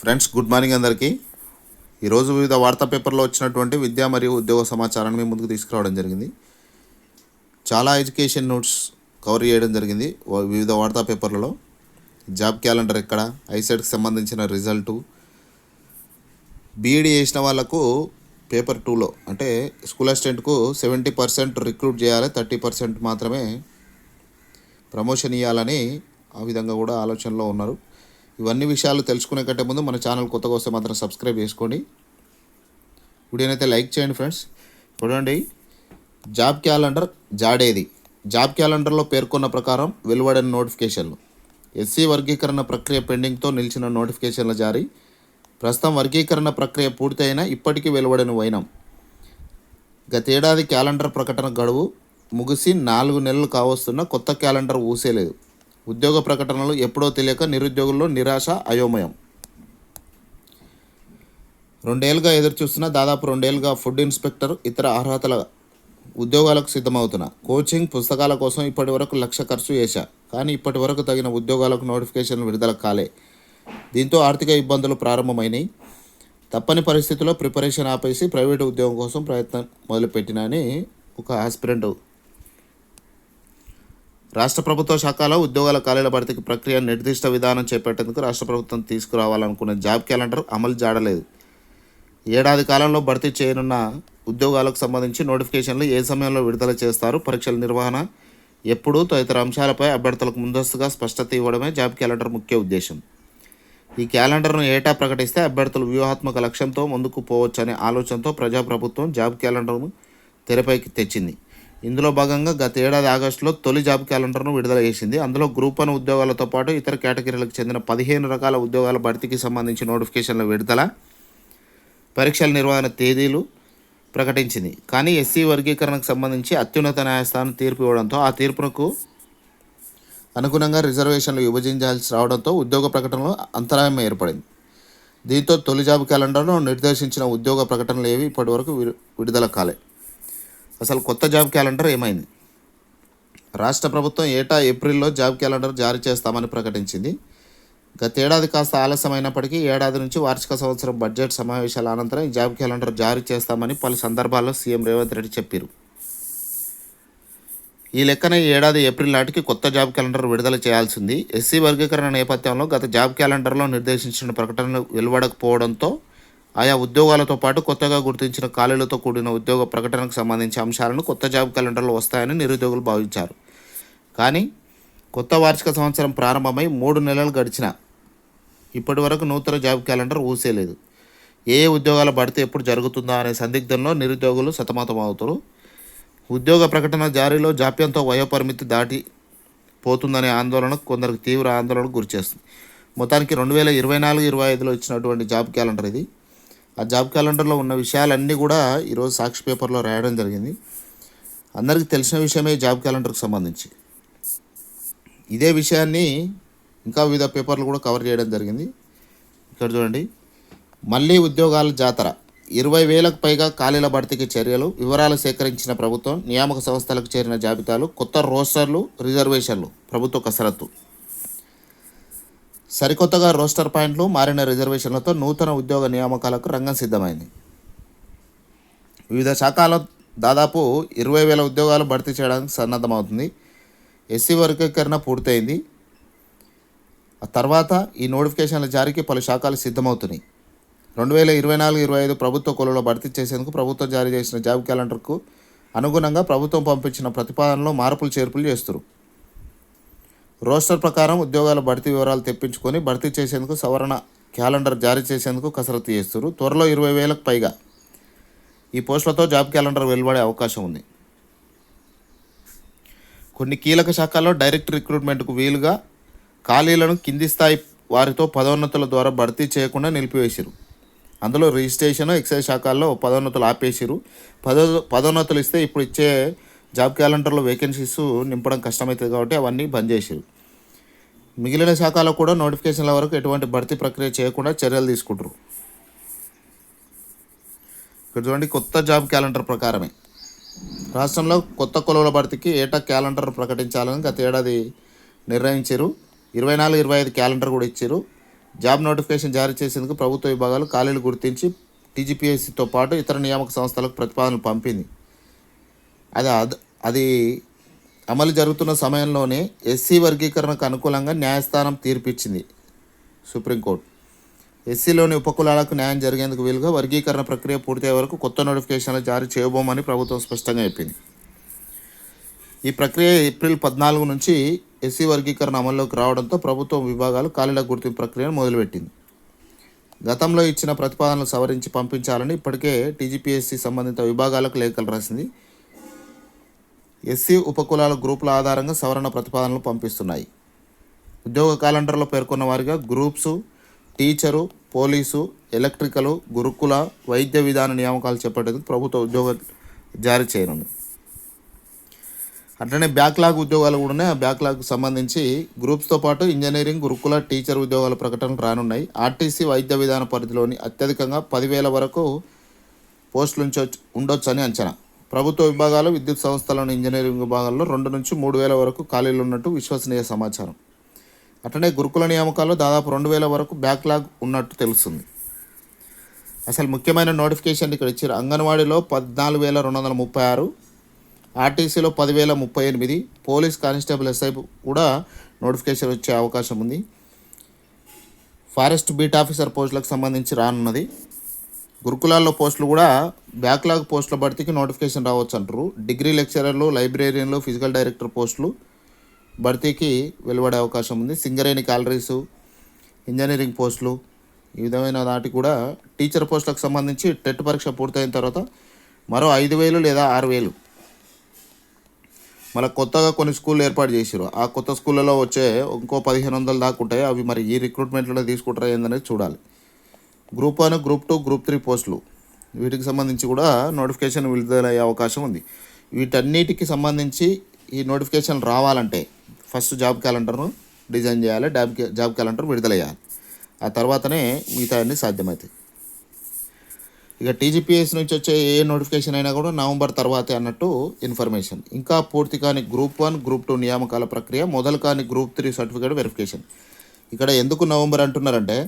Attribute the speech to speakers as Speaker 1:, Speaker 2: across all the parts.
Speaker 1: Friends good morning అందరికీ. ఈరోజు వివిధ వార్తా పేపర్లో వచ్చినటువంటి విద్యా మరియు ఉద్యోగ సమాచారాన్ని మీ ముందుకు తీసుకురావడం జరిగింది. చాలా ఎడ్యుకేషన్ నోట్స్ కవర్ చేయడం జరిగింది వివిధ వార్తా పేపర్లలో. జాబ్ క్యాలెండర్ ఎక్కడ ఐసెట్కి సంబంధించిన రిజల్టు. బీఈడీ చేసిన వాళ్ళకు పేపర్ టూలో అంటే స్కూల్ అసిస్టెంట్కు సెవెంటీ పర్సెంట్ రిక్రూట్ చేయాలి థర్టీ పర్సెంట్ మాత్రమే ప్రమోషన్ ఇవ్వాలని ఆ విధంగా కూడా ఆలోచనలో ఉన్నారు. ఇవన్నీ విషయాలు తెలుసుకునే కంటే ముందు మన ఛానల్ కొత్తగా వస్తే మాత్రం సబ్స్క్రైబ్ చేసుకోండి. వీడియోనైతే లైక్ చేయండి ఫ్రెండ్స్. చూడండి. Job calendar జాడేది. జాబ్ క్యాలెండర్లో పేర్కొన్న ప్రకారం వెలువడిన నోటిఫికేషన్లు. ఎస్సీ వర్గీకరణ ప్రక్రియ పెండింగ్తో నిలిచిన నోటిఫికేషన్ల జారీ. ప్రస్తుతం వర్గీకరణ ప్రక్రియ పూర్తయినా ఇప్పటికీ వెలువడిన వైనం. గతేడాది క్యాలెండర్ ప్రకటన గడువు ముగిసి నాలుగు నెలలు కావస్తున్న కొత్త క్యాలెండర్ ఊసేలేదు. ఉద్యోగ ప్రకటనలు ఎప్పుడో తెలియక నిరుద్యోగుల్లో నిరాశ అయోమయం. రెండేళ్ళుగా ఎదురుచూస్తున్న దాదాపు రెండేళ్ళుగా ఫుడ్ ఇన్స్పెక్టర్ ఇతర అర్హతల ఉద్యోగాలకు సిద్ధమవుతున్న. కోచింగ్ పుస్తకాల కోసం ఇప్పటి వరకు లక్ష ఖర్చు చేశా. కానీ ఇప్పటి వరకు తగిన ఉద్యోగాలకు నోటిఫికేషన్ విడుదల కాలే. దీంతో ఆర్థిక ఇబ్బందులు ప్రారంభమైనాయి. తప్పని పరిస్థితుల్లో ప్రిపరేషన్ ఆపేసి ప్రైవేటు ఉద్యోగం కోసం ప్రయత్నం మొదలుపెట్టినని ఒక ఆస్పిరెంట్ రాష్ట్ర ప్రభుత్వ శాఖలో ఉద్యోగాల ఖాళీల భర్తీకి ప్రక్రియ నిర్దిష్ట విధానం చేపట్టేందుకు రాష్ట్ర ప్రభుత్వం తీసుకురావాలనుకున్న జాబ్ క్యాలెండర్ అమలు జాడలేదు. ఏడాది కాలంలో భర్తీ చేయనున్న ఉద్యోగాలకు సంబంధించి నోటిఫికేషన్లు ఏ సమయంలో విడుదల చేస్తారు పరీక్షల నిర్వహణ ఎప్పుడు తదితర అంశాలపై అభ్యర్థులకు ముందస్తుగా స్పష్టత ఇవ్వడమే జాబ్ క్యాలెండర్ ముఖ్య ఉద్దేశం. ఈ క్యాలెండర్ను ఏటా ప్రకటిస్తే అభ్యర్థులు వ్యూహాత్మక లక్ష్యంతో ముందుకు పోవచ్చనే ఆలోచనతో ప్రజాప్రభుత్వం జాబ్ క్యాలెండర్ను తెరపైకి తెచ్చింది. ఇందులో భాగంగా గత ఏడాది ఆగస్టులో తొలి జాబ్ క్యాలెండర్ను విడుదల చేసింది. అందులో గ్రూప్ వన్ ఉద్యోగాలతో పాటు ఇతర కేటగిరీలకు చెందిన పదిహేను రకాల ఉద్యోగాల భర్తీకి సంబంధించి నోటిఫికేషన్ల విడుదల పరీక్షల నిర్వహణ తేదీలు ప్రకటించింది. కానీ ఎస్సీ వర్గీకరణకు సంబంధించి అత్యున్నత న్యాయస్థానం తీర్పు ఇవ్వడంతో ఆ తీర్పునకు అనుగుణంగా రిజర్వేషన్లు విభజించాల్సి రావడంతో ఉద్యోగ ప్రకటనలో అంతరాయం ఏర్పడింది. దీంతో తొలి జాబ్ క్యాలెండర్లో నిర్దేశించిన ఉద్యోగ ప్రకటనలు ఏవి ఇప్పటివరకు విడుదల కాలే. అసలు కొత్త జాబ్ క్యాలెండర్ ఏమైంది? రాష్ట్ర ప్రభుత్వం ఏటా ఏప్రిల్లో జాబ్ క్యాలెండర్ జారీ చేస్తామని ప్రకటించింది. గతేడాది కాస్త ఆలస్యమైనప్పటికీ ఏడాది నుంచి వార్షిక సంవత్సరం బడ్జెట్ సమావేశాల అనంతరం ఈ జాబ్ క్యాలెండర్ జారీ చేస్తామని పలు సందర్భాల్లో సీఎం రేవంత్ రెడ్డి చెప్పారు. ఈ లెక్కన ఈ ఏడాది ఏప్రిల్ నాటికి కొత్త జాబ్ క్యాలెండర్ విడుదల చేయాల్సింది. ఎస్సీ వర్గీకరణ నేపథ్యంలో గత జాబ్ క్యాలెండర్లో నిర్దేశించిన ప్రకటనలు వెలువడకపోవడంతో ఆయా ఉద్యోగాలతో పాటు కొత్తగా గుర్తించిన ఖాళీలతో కూడిన ఉద్యోగ ప్రకటనకు సంబంధించిన అంశాలను కొత్త జాబ్ క్యాలెండర్లో వస్తాయని నిరుద్యోగులు భావించారు. కానీ కొత్త వార్షిక సంవత్సరం ప్రారంభమై మూడు నెలలు గడిచిన ఇప్పటి వరకు నూతన జాబ్ క్యాలెండర్ ఊసేలేదు. ఏ ఏ ఉద్యోగాల భర్తీ ఎప్పుడు జరుగుతుందా అనే సందిగ్ధంలో నిరుద్యోగులు సతమతమవుతారు. ఉద్యోగ ప్రకటన జారీలో జాప్యంతో వయోపరిమితి దాటి పోతుందనే ఆందోళన కొందరికి తీవ్ర ఆందోళనకు గురిచేస్తుంది. మొత్తానికి రెండు వేల ఇరవై నాలుగు ఇరవై ఐదులో ఇచ్చినటువంటి జాబ్ క్యాలెండర్ ఇది. ఆ జాబ్ క్యాలెండర్లో ఉన్న విషయాలన్నీ కూడా ఈరోజు సాక్షి పేపర్లో రాయడం జరిగింది. అందరికీ తెలిసిన విషయమే జాబ్ క్యాలెండర్కి సంబంధించి. ఇదే విషయాన్ని ఇంకా వివిధ పేపర్లు కూడా కవర్ చేయడం జరిగింది. ఇక్కడ చూడండి. మళ్ళీ ఉద్యోగాల జాతర. ఇరవై వేలకు పైగా ఖాళీల భర్తీకి చర్యలు వివరాలు సేకరించిన ప్రభుత్వం నియామక సంస్థలకు చేరిన జాబితాలు కొత్త రోస్టర్లు రిజర్వేషన్లు ప్రభుత్వ కసరత్తు. సరికొత్తగా రోస్టర్ పాయింట్లు మారిన రిజర్వేషన్లతో నూతన ఉద్యోగ నియామకాలకు రంగం సిద్ధమైంది. వివిధ శాఖల దాదాపు ఇరవై వేల ఉద్యోగాలు భర్తీ చేయడానికి సన్నద్ధమవుతుంది. ఎస్సీ వర్గీకరణ పూర్తయింది. తర్వాత ఈ నోటిఫికేషన్ల జారీకి పలు శాఖలు సిద్ధమవుతున్నాయి. రెండు వేల ఇరవై నాలుగు ఇరవై ఐదు ప్రభుత్వ కొలువులో భర్తీ చేసేందుకు ప్రభుత్వం జారీ చేసిన జాబ్ క్యాలెండర్కు అనుగుణంగా ప్రభుత్వం పంపించిన ప్రతిపాదనలో మార్పులు చేర్పులు చేస్తారు రోస్టర్ ప్రకారం ఉద్యోగాల భర్తీ వివరాలు తెప్పించుకొని భర్తీ చేసేందుకు సవరణ క్యాలెండర్ జారీ చేసేందుకు కసరత్తు చేస్తున్నారు. త్వరలో ఇరవై వేలకు పైగా ఈ పోస్టులతో జాబ్ క్యాలెండర్ వెలువడే అవకాశం ఉంది. కొన్ని కీలక శాఖల్లో డైరెక్ట్ రిక్రూట్మెంట్కు వీలుగా ఖాళీలను కింది స్థాయి వారితో పదోన్నతుల ద్వారా భర్తీ చేయకుండా నిలిపివేసిరు అందులో రిజిస్ట్రేషన్ ఎక్సైజ్ శాఖల్లో పదోన్నతులు ఆపేసిరు పదో పదోన్నతులు ఇస్తే ఇప్పుడు ఇచ్చే జాబ్ క్యాలెండర్లో వేకెన్సీస్ నింపడం కష్టమవుతుంది కాబట్టి అవన్నీ బంద్ చేసిరు. మిగిలిన శాఖలో కూడా నోటిఫికేషన్ల వరకు ఎటువంటి భర్తీ ప్రక్రియ చేయకుండా చర్యలు తీసుకుంటారు ఇక్కడ చూడండి కొత్త జాబ్ క్యాలెండర్ ప్రకారమే. రాష్ట్రంలో కొత్త కొలువుల భర్తీకి ఏటా క్యాలెండర్ ప్రకటించాలని గత ఏడాది నిర్ణయించారు ఇరవై నాలుగు ఇరవై ఐదు క్యాలెండర్ కూడా ఇచ్చారు జాబ్ నోటిఫికేషన్ జారీ చేసేందుకు ప్రభుత్వ విభాగాలు ఖాళీలు గుర్తించి టీజీపీఎస్సీతో పాటు ఇతర నియామక సంస్థలకు ప్రతిపాదనలు పంపింది. అది అద్- అది అమలు జరుగుతున్న సమయంలోనే ఎస్సీ వర్గీకరణకు అనుకూలంగా న్యాయస్థానం తీర్పిచ్చింది సుప్రీంకోర్టు. ఎస్సీలోని ఉపకులాలకు న్యాయం జరిగేందుకు వీలుగా వర్గీకరణ ప్రక్రియ పూర్తయ్యే వరకు కొత్త నోటిఫికేషన్లు జారీ చేయబోమని ప్రభుత్వం స్పష్టంగా చెప్పింది. ఈ ప్రక్రియ ఏప్రిల్ పద్నాలుగు నుంచి ఎస్సీ వర్గీకరణ అమల్లోకి రావడంతో ప్రభుత్వం విభాగాలు ఖాళీల గుర్తింపు ప్రక్రియను మొదలుపెట్టింది. గతంలో ఇచ్చిన ప్రతిపాదనలు సవరించి పంపించాలని ఇప్పటికే టీజీపీఎస్సీ సంబంధిత విభాగాలకు లేఖలు రాసింది ఎస్సీ ఉపకులాల గ్రూపుల ఆధారంగా సవరణ ప్రతిపాదనలు పంపిస్తున్నాయి. ఉద్యోగ క్యాలెండర్లో పేర్కొన్న వారిగా గ్రూప్స్ టీచరు పోలీసు ఎలక్ట్రికలు గురుకుల వైద్య విధాన నియామకాలు చేపట్టేందుకు ప్రభుత్వ ఉద్యోగ జారీ చేయనుంది. అట్లనే బ్యాక్లాగ్ ఉద్యోగాలు కూడా ఉన్నాయి. ఆ బ్యాక్లాగ్ సంబంధించి గ్రూప్స్తో పాటు ఇంజనీరింగ్ గురుకుల టీచర్ ఉద్యోగాల ప్రకటనలు రానున్నాయి. ఆర్టీసీ వైద్య విధాన పరిధిలోని అత్యధికంగా పదివేల వరకు పోస్టులు ఉంచొచ్చు ఉండొచ్చని అంచనా. ప్రభుత్వ విభాగాలు విద్యుత్ సంస్థలను ఇంజనీరింగ్ విభాగాల్లో రెండు నుంచి మూడు వేల వరకు ఖాళీలు ఉన్నట్టు విశ్వసనీయ సమాచారం. అట్లనే గురుకుల నియామకాల్లో దాదాపు రెండు వేల వరకు బ్యాక్లాగ్ ఉన్నట్టు తెలుస్తుంది. అసలు ముఖ్యమైన నోటిఫికేషన్ ఇక్కడ ఇచ్చారు. అంగన్వాడీలో పద్నాలుగు వేల రెండు వందల ముప్పై ఆరు ఆర్టీసీలో పదివేల ముప్పై ఎనిమిది పోలీస్ కానిస్టేబుల్ ఎస్ఐ కూడా నోటిఫికేషన్ వచ్చే అవకాశం ఉంది. ఫారెస్ట్ బీట్ ఆఫీసర్ పోస్టులకు సంబంధించి రానున్నది. గురుకులాల్లో పోస్టులు కూడా బ్యాక్లాగ్ పోస్టుల భర్తీకి నోటిఫికేషన్ రావచ్చు అంటారు. డిగ్రీ లెక్చరర్లు లైబ్రేరియన్లు ఫిజికల్ డైరెక్టర్ పోస్టులు భర్తీకి వెలువడే అవకాశం ఉంది. సింగరేణి క్యాలరీసు ఇంజనీరింగ్ పోస్టులు ఈ విధమైన వాటికి కూడా టీచర్ పోస్టులకు సంబంధించి టెట్ పరీక్ష పూర్తయిన తర్వాత మరో ఐదు వేలు లేదా ఆరు వేలు. మళ్ళీ కొత్తగా కొన్ని స్కూళ్ళు ఏర్పాటు చేసారు ఆ కొత్త స్కూళ్ళలో వచ్చే ఇంకో పదిహేను వందలు దాకా ఉంటాయి. అవి మరి ఈ రిక్రూట్మెంట్లో తీసుకుంటారా ఏందనేది చూడాలి. Group one group two group three పోస్టులు. వీటికి సంబంధించి కూడా నోటిఫికేషన్ విడుదలయ్యే అవకాశం ఉంది. వీటన్నిటికి సంబంధించి ఈ నోటిఫికేషన్ రావాలంటే ఫస్ట్ జాబ్ క్యాలెండర్ను డిజైన్ చేయాలి జాబ్ జాబ్ క్యాలెండర్ విడుదలయ్యాలి. ఆ తర్వాతనే మిగతా అన్ని సాధ్యమవుతాయి. ఇక టీజీపీఎస్ నుంచి వచ్చే ఏ నోటిఫికేషన్ అయినా కూడా నవంబర్ తర్వాతే అన్నట్టు ఇన్ఫర్మేషన్. ఇంకా పూర్తి కాని గ్రూప్ వన్ గ్రూప్ టూ నియామకాల ప్రక్రియ మొదలు కాని గ్రూప్ త్రీ సర్టిఫికేట్ వెరిఫికేషన్. ఇక్కడ ఎందుకు నవంబర్ అంటున్నారంటే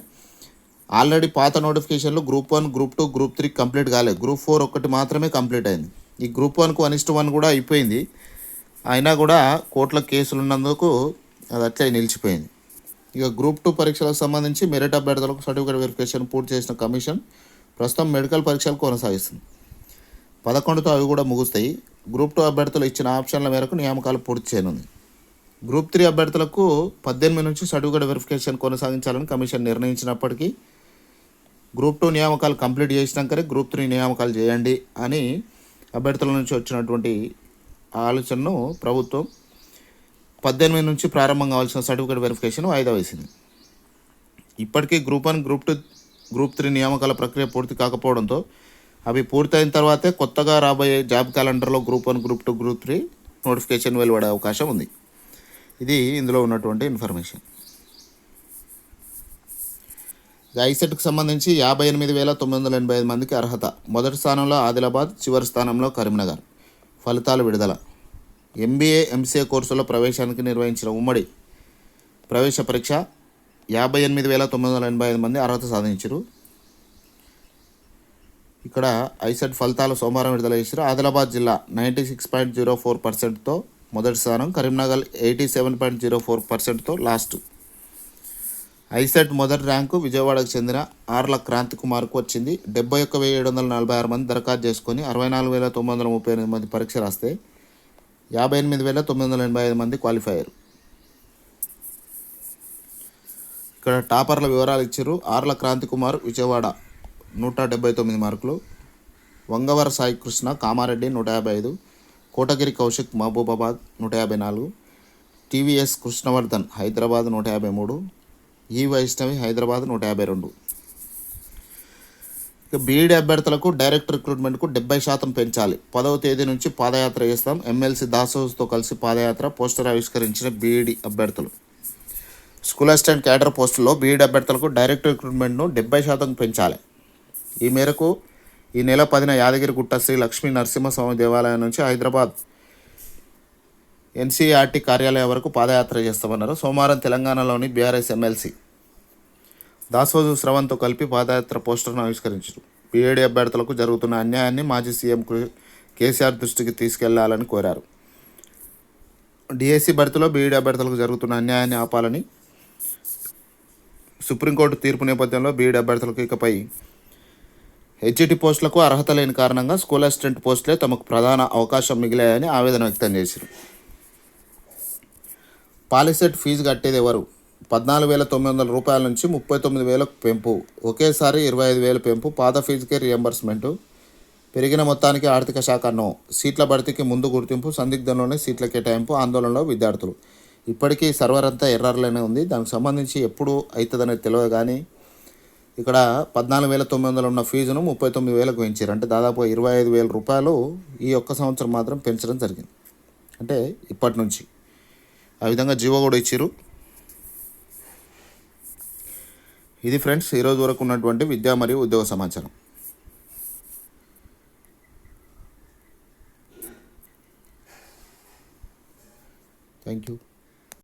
Speaker 1: ఆల్రెడీ పాత నోటిఫికేషన్లో group one group two group three complete కాలేదు. గ్రూప్ ఫోర్ ఒక్కటి మాత్రమే కంప్లీట్ అయింది. ఈ గ్రూప్ వన్కు వన్ ఇస్ట్ వన్ కూడా అయిపోయింది. అయినా కూడా కోర్టుల కేసులు ఉన్నందుకు అది అట్లే నిలిచిపోయింది. ఇక గ్రూప్ టూ పరీక్షలకు సంబంధించి మెరిట్ అభ్యర్థులకు సర్టిఫికేట్ వెరిఫికేషన్ పూర్తి చేసిన కమిషన్ ప్రస్తుతం మెడికల్ పరీక్షలు కొనసాగిస్తుంది. పదకొండుతో అవి కూడా ముగుస్తాయి. గ్రూప్ టూ అభ్యర్థులు ఇచ్చిన ఆప్షన్ల మేరకు నియామకాలు పూర్తి చేయనుంది. గ్రూప్ త్రీ అభ్యర్థులకు పద్దెనిమిది నుంచి సర్టిఫికేట్ వెరిఫికేషన్ కొనసాగించాలని కమిషన్ నిర్ణయించినప్పటికీ గ్రూప్ టూ నియామకాలు కంప్లీట్ చేసినాకనే గ్రూప్ త్రీ నియామకాలు చేయండి అని అభ్యర్థుల నుంచి వచ్చినటువంటి ఆలోచనను ప్రభుత్వం పద్దెనిమిది నుంచి ప్రారంభం కావాల్సిన సర్టిఫికేట్ వెరిఫికేషన్ వాయిదా వేసింది. ఇప్పటికీ group one group two group three నియామకాల ప్రక్రియ పూర్తి కాకపోవడంతో అవి పూర్తయిన తర్వాతే కొత్తగా రాబోయే జాబ్ క్యాలెండర్లో group one group two group three notification వెలువడే అవకాశం ఉంది. ఇది ఇందులో ఉన్నటువంటి ఇన్ఫర్మేషన్. ఐసెట్కు సంబంధించి యాభై ఎనిమిది వేల తొమ్మిది వందల ఎనభై ఐదు మందికి అర్హత. మొదటి స్థానంలో ఆదిలాబాద్ చివరి స్థానంలో కరీంనగర్. ఫలితాలు విడుదల. ఎంబీఏ ఎంసీఏ కోర్సులో ప్రవేశానికి నిర్వహించిన ఉమ్మడి ప్రవేశ పరీక్ష యాభై ఎనిమిది వేల తొమ్మిది వందల ఎనభై ఐదు మంది అర్హత సాధించారు. ఇక్కడ ఐసెట్ ఫలితాలు సోమవారం విడుదల చేశారు ఆదిలాబాద్ జిల్లా ninety six point zero four పర్సెంట్తో మొదటి స్థానం Karimnagar eighty seven point zero four పర్సెంట్తో last. ICET మొదటి ర్యాంకు విజయవాడకు చెందిన ఆర్ల క్రాంతి కుమార్కు వచ్చింది. డెబ్బై ఒక్క వెయ్యి ఏడు వందల నలభై ఆరు మంది దరఖాస్తు చేసుకొని అరవై నాలుగు వేల తొమ్మిది వందల ముప్పై ఎనిమిది మంది పరీక్ష రాస్తే యాభై ఎనిమిది వేల తొమ్మిది వందల ఎనభై ఐదు మంది క్వాలిఫై అయ్యారు ఇక్కడ టాపర్ల వివరాలు ఇచ్చారు ఆర్ల క్రాంతి కుమార్ విజయవాడ నూట డెబ్బై తొమ్మిది మార్కులు వంగవర సాయి కృష్ణ కామారెడ్డి నూట యాభై ఐదు కోటగిరి కౌశిక్ మహబూబాబాద్ నూట యాభై నాలుగు టీవీఎస్ కృష్ణవర్ధన్ హైదరాబాద్ నూట యాభై మూడు ఈ వైష్ణవి హైదరాబాద్ నూట యాభై రెండు. ఇక బీఈడి అభ్యర్థులకు డైరెక్ట్ రిక్రూట్మెంట్కు డెబ్బై శాతం పెంచాలి. పదవ తేదీ నుంచి పాదయాత్ర చేస్తాం. ఎమ్మెల్సీ దాసోస్తో కలిసి పాదయాత్ర పోస్టర్ ఆవిష్కరించిన బీఈడీ అభ్యర్థులు. స్కూల్ అసిస్టెంట్ క్యాడర్ పోస్టుల్లో బీఈడి అభ్యర్థులకు డైరెక్ట్ రిక్రూట్మెంట్ను డెబ్బై శాతం పెంచాలి. ఈ మేరకు ఈ నెల పదిన యాదగిరిగుట్ట శ్రీ లక్ష్మీ నరసింహస్వామి దేవాలయం నుంచి హైదరాబాద్ ఎన్సీఆర్టీ కార్యాలయం వరకు పాదయాత్ర చేస్తామన్నారు. సోమవారం తెలంగాణలోని బీఆర్ఎస్ ఎమ్మెల్సీ దాసోజు స్రవంతో కలిపి పాదయాత్ర పోస్టర్ను ఆవిష్కరించారు. బీఏడీ అభ్యర్థులకు జరుగుతున్న అన్యాయాన్ని మాజీ సీఎం కేసీఆర్ దృష్టికి తీసుకెళ్ళాలని కోరారు. డిఎస్సి భర్తీలో బీఈడీ అభ్యర్థులకు జరుగుతున్న అన్యాయాన్ని ఆపాలని సుప్రీంకోర్టు తీర్పు నేపథ్యంలో బీఈడీ అభ్యర్థులకు ఇకపై హెచ్ఈటి పోస్టులకు అర్హత లేని కారణంగా స్కూల్ అసిస్టెంట్ పోస్టులే తమకు ప్రధాన అవకాశం మిగిలాయని ఆవేదన వ్యక్తం చేశారు. పాలిసెట్ ఫీజు కట్టేది ఎవరు? పద్నాలుగు వేల తొమ్మిది వందల రూపాయల నుంచి ముప్పై తొమ్మిది వేలకు పెంపు. ఒకేసారి ఇరవై ఐదు వేల పెంపు. పాత ఫీజుకే రియంబర్స్మెంటు పెరిగిన మొత్తానికి ఆర్థిక శాఖ నో. సీట్ల భర్తీకి ముందు గుర్తింపు సందిగ్ధంలోనే సీట్ల కేటాయింపు ఆందోళనలో విద్యార్థులు. ఇప్పటికీ సర్వర్ అంతా ఎర్రర్లోనే ఉంది. దానికి సంబంధించి ఎప్పుడు అవుతుందనేది తెలియదు కానీ ఇక్కడ పద్నాలుగు వేల తొమ్మిది వందలు ఉన్న ఫీజును ముప్పై తొమ్మిది వేలకు పెంచారు అంటే దాదాపు ఇరవై ఐదు వేల రూపాయలు ఈ ఒక్క సంవత్సరం మాత్రం పెంచడం జరిగింది. అంటే ఇప్పటి నుంచి. ఆ విధంగా జీవో కూడా ఇచ్చారు ఇది ఫ్రెండ్స్ ఈరోజు వరకు ఉన్నటువంటి విద్యా మరియు ఉద్యోగ సమాచారం. Thank you